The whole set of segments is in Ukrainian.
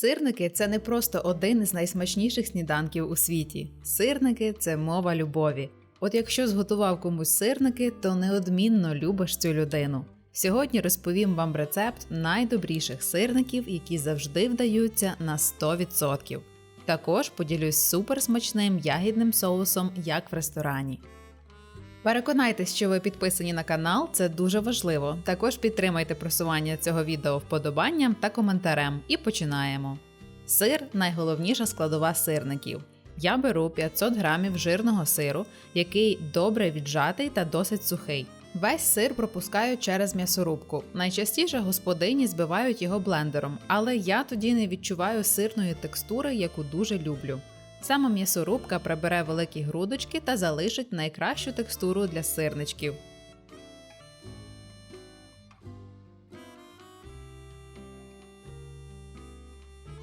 Сирники це не просто один із найсмачніших сніданків у світі. Сирники це мова любові. От якщо зготував комусь сирники, то неодмінно любиш цю людину. Сьогодні розповім вам рецепт найдобріших сирників, які завжди вдаються на 100%. Також поділюсь суперсмачним ягідним соусом, як в ресторані. Переконайтесь, що ви підписані на канал, це дуже важливо. Також підтримайте просування цього відео вподобанням та коментарем. І починаємо. Сир найголовніша складова сирників. Я беру 500 грамів жирного сиру, який добре віджатий та досить сухий. Весь сир пропускаю через м'ясорубку. Найчастіше господині збивають його блендером, але я тоді не відчуваю сирної текстури, яку дуже люблю. Сама м'ясорубка прибере великі грудочки та залишить найкращу текстуру для сирничків.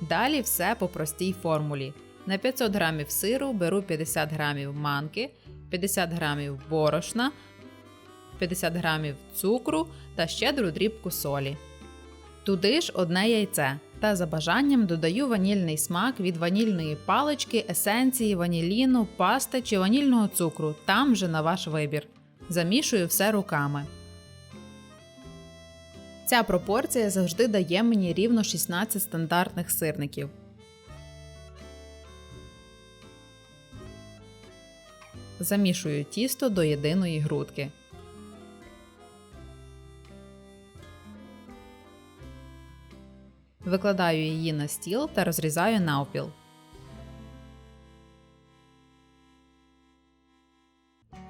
Далі все по простій формулі. На 500 грамів сиру беру 50 грамів манки, 50 грамів борошна, 50 грамів цукру та щедру дрібку солі. Туди ж одне яйце. Та за бажанням додаю ванільний смак від ванільної палички, есенції, ваніліну, пасти чи ванільного цукру. Там же на ваш вибір. Замішую все руками. Ця пропорція завжди дає мені рівно 16 стандартних сирників. Замішую тісто до єдиної грудки. Викладаю її на стіл та розрізаю навпіл.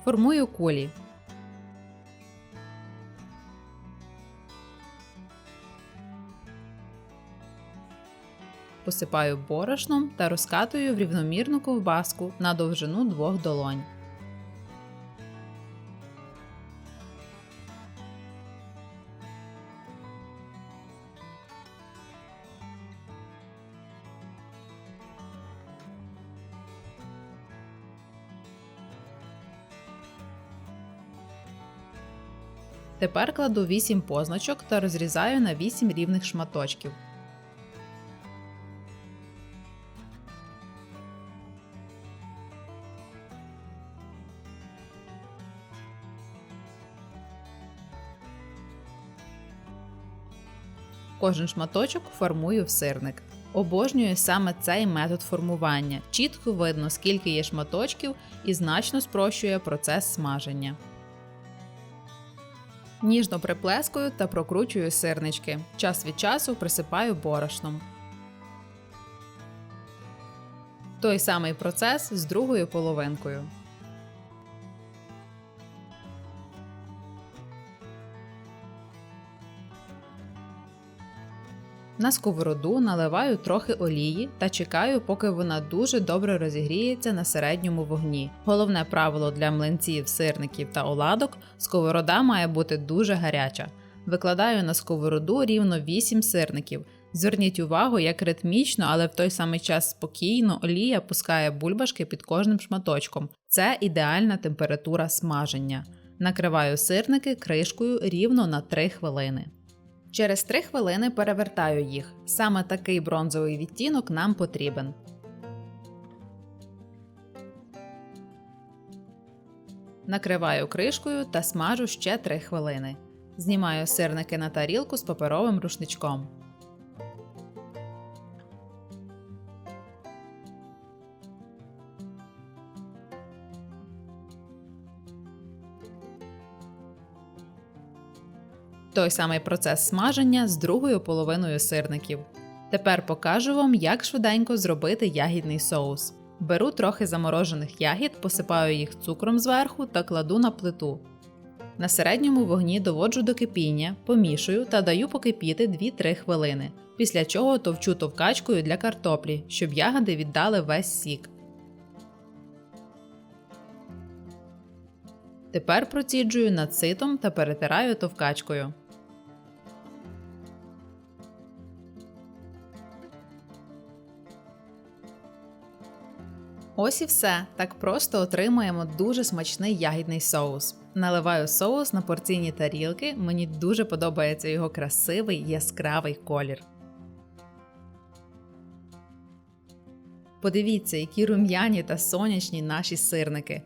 Формую кулі. Посипаю борошном та розкатую в рівномірну ковбаску на довжину двох долонь. Тепер кладу 8 позначок та розрізаю на 8 рівних шматочків. Кожен шматочок формую в сирник. Обожнюю саме цей метод формування. Чітко видно, скільки є шматочків і значно спрощує процес смаження. Ніжно приплескую та прокручую сирнички. Час від часу присипаю борошном. Той самий процес з другою половинкою. На сковороду наливаю трохи олії та чекаю, поки вона дуже добре розігріється на середньому вогні. Головне правило для млинців, сирників та оладок сковорода має бути дуже гаряча. Викладаю на сковороду рівно 8 сирників. Зверніть увагу, як ритмічно, але в той самий час спокійно олія пускає бульбашки під кожним шматочком. Це ідеальна температура смаження. Накриваю сирники кришкою рівно на 3 хвилини. Через 3 хвилини перевертаю їх. Саме такий бронзовий відтінок нам потрібен. Накриваю кришкою та смажу ще 3 хвилини. Знімаю сирники на тарілку з паперовим рушничком. Той самий процес смаження з другою половиною сирників. Тепер покажу вам, як швиденько зробити ягідний соус. Беру трохи заморожених ягід, посипаю їх цукром зверху та кладу на плиту. На середньому вогні доводжу до кипіння, помішую та даю покипіти 2-3 хвилини, після чого товчу товкачкою для картоплі, щоб ягоди віддали весь сік. Тепер проціджую над ситом та перетираю товкачкою. Ось і все. Так просто отримуємо дуже смачний ягідний соус. Наливаю соус на порційні тарілки. Мені дуже подобається його красивий яскравий колір. Подивіться, які рум'яні та сонячні наші сирники.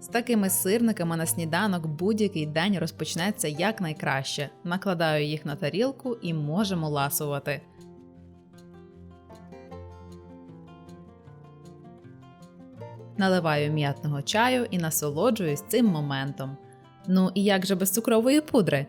З такими сирниками на сніданок будь-який день розпочнеться якнайкраще. Накладаю їх на тарілку і можемо ласувати. Наливаю м'ятного чаю і насолоджуюсь цим моментом. Ну і як же без цукрової пудри?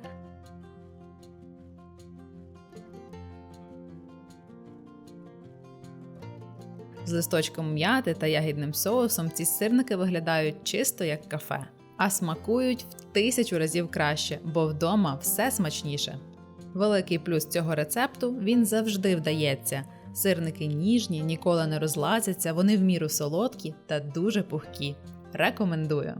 З листочком м'яти та ягідним соусом ці сирники виглядають чисто як кафе, а смакують в тисячу разів краще, бо вдома все смачніше. Великий плюс цього рецепту він завжди вдається. Сирники ніжні, ніколи не розлазяться, вони в міру солодкі та дуже пухкі. Рекомендую.